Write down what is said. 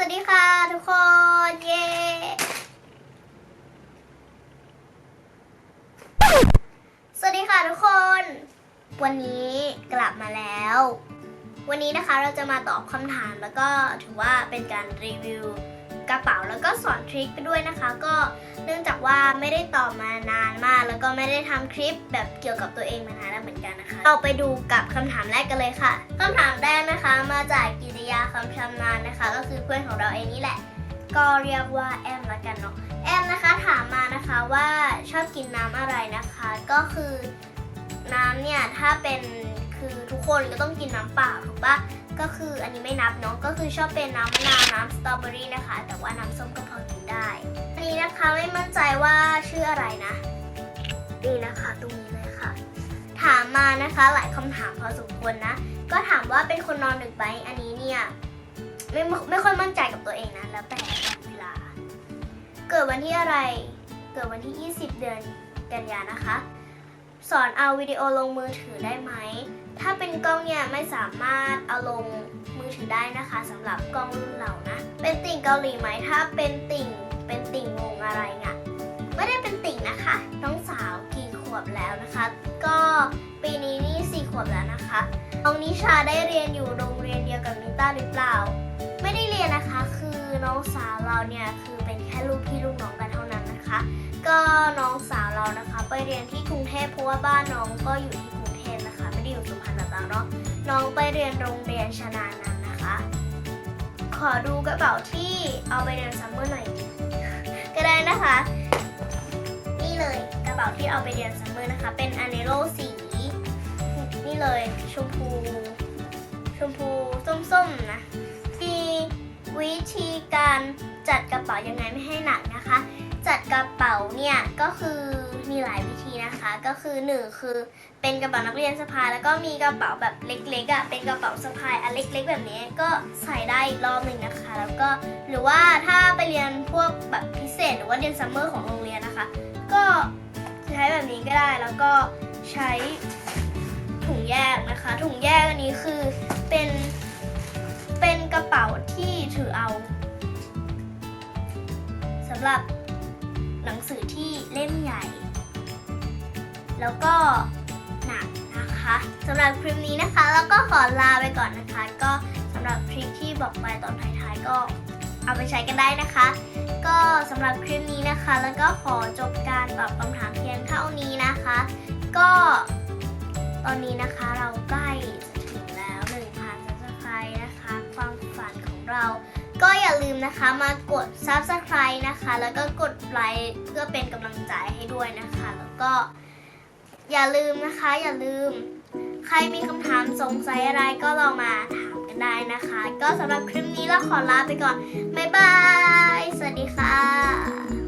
สวัสดีค่ะทุกคน เย้สวัสดีค่ะทุกคน วันนี้กลับมาแล้ว วันนี้นะคะเราจะมาตอบคำถามแล้วก็ถือว่าเป็นการรีวิวกระเป๋าแล้วก็สอนทริคไปด้วยนะคะ ก็ เนื่องจากว่าไม่ได้ตอบมานานมาก แล้วก็ไม่ได้ทำคลิปแบบเกี่ยวกับตัวเองมานานแล้วเหมือนกันนะคะ เราไปดูกับคำถามแรกกันเลยค่ะคำถามแรกนะคะมาจากกิติยาคำชำนาญนะคะ ก็คือเพื่อนของเราเองนี่แหละ ก็เรียกว่าแอมละกันเนาะ แอมนะคะถามมานะคะว่าชอบกินน้ำอะไรนะคะ ก็คือน้ำเนี่ยถ้าเป็นคือทุกคนก็ต้องกินน้ำเปล่าถูกปะก็คืออันนี้ไม่นับเนาะก็คือชอบเป็นน้ำมะนาวน้ำสตรอเบอรี่นะคะ แต่ว่าน้ำส้มก็พอกิน ได้อันนี้นะคะไม่มั่นใจว่าชื่ออะไรนะ นี่นะคะตรงนี้เลยค่ะ ถามมานะคะหลายคำถามพอสมควรนะ ก็ถามว่าเป็นคนนอนดึกไหมอันนี้เนี่ยไม่ไม่ค่อยมั่นใจกับตัวเองนะแล้วแต่เวลา เกิดวันที่อะไร เกิดวันที่ 20 เดือนกันยานะคะ สอนเอาวิดีโอลงมือถือได้ไหม ถ้าเป็นกล้องเนี่ยไม่สามารถเอาลงมือถือได้นะคะสำหรับกล้องรุ่นเรานะ เป็นติ่งเกาหลีไหมถ้าเป็นติ่งเป็นติ่งวงอะไรเนี่ยไม่ได้เป็นติ่งนะคะ น้องสาวกี่ขวบแล้วนะคะ ก็ปีนี้นี่สี่ขวบแล้วนะคะน้องนิชาได้เรียนอยู่โรงเรียนเดียวกับมิต้าหรือเปล่า ไม่ได้เรียนนะคะ คือน้องสาวเราเนี่ยคือเป็นแค่ลูกพี่ลูกน้องกันเท่านั้นนะคะ ก็น้องสาวเรานะคะ ไปเรียนที่กรุงเทพเพราะว่าบ้านน้องก็อยู่ที่กรุงเทพนะคะ ไม่ได้อยู่สุพรรณบุรีเนาะน้องไปเรียนโรงเรียนชนานันนะคะ ขอดูกระเป๋าที่เอาไปเรียนซัมเมอร์หน่อย ก็ได้นะคะ นี่เลยกระเป๋าที่เอาไปเรียนซัมเมอร์นะคะ เป็นอเนโรสี นี่เลยชมพู ชมพูส้มๆนะมีวิธีการจัดกระเป๋ายังไงไม่ให้หนักนะคะ จัดกระเป๋าเนี่ยก็คือมีหลายวิธีนะคะ ก็คือหนึ่งคือเป็นกระเป๋านักเรียนสะพายแล้วก็มีกระเป๋าแบบเล็กๆอะ่ะเป็นกระเป๋าสะพายอันเล็ก ๆ แบบนี้ก็ใส่ได้อีกรอบหนึ่งนะคะ แล้วก็หรือว่าถ้าไปเรียนพวกแบบพิเศษ หรือว่าเรียนซัมเมอร์ของโรงเรียนนะคะ ก็ใช้แบบนี้ก็ได้แล้วก็ใช้ถุงแยกนะคะ ถุงแยกอันนี้คือเป็นเป็นกระเป๋าที่ถือเอาสำหรับ หนังสือที่เล่มใหญ่ แล้วก็หนักนะคะสำหรับคลิปนี้นะคะ แล้วก็ขอลาไปก่อนนะคะ ก็สำหรับทริคที่บอกไปตอนท้ายๆก็เอาไปใช้กันได้นะคะ ก็สำหรับคลิปนี้นะคะ แล้วก็ขอจบการตอบคำถามเพียงเท่านี้นะคะ ก็ตอนนี้นะคะเราใกล้ อย่าลืมนะคะมากด subscribe นะคะ แล้วก็กดไลค์เพื่อเป็นกำลังใจให้ด้วยนะคะ แล้วก็อย่าลืมนะคะ อย่าลืม ใครมีคำถามสงสัยอะไรก็ลองมาถามกันได้นะคะ ก็สำหรับคลิปนี้เราขอลาไปก่อน บ๊ายบาย สวัสดีค่ะ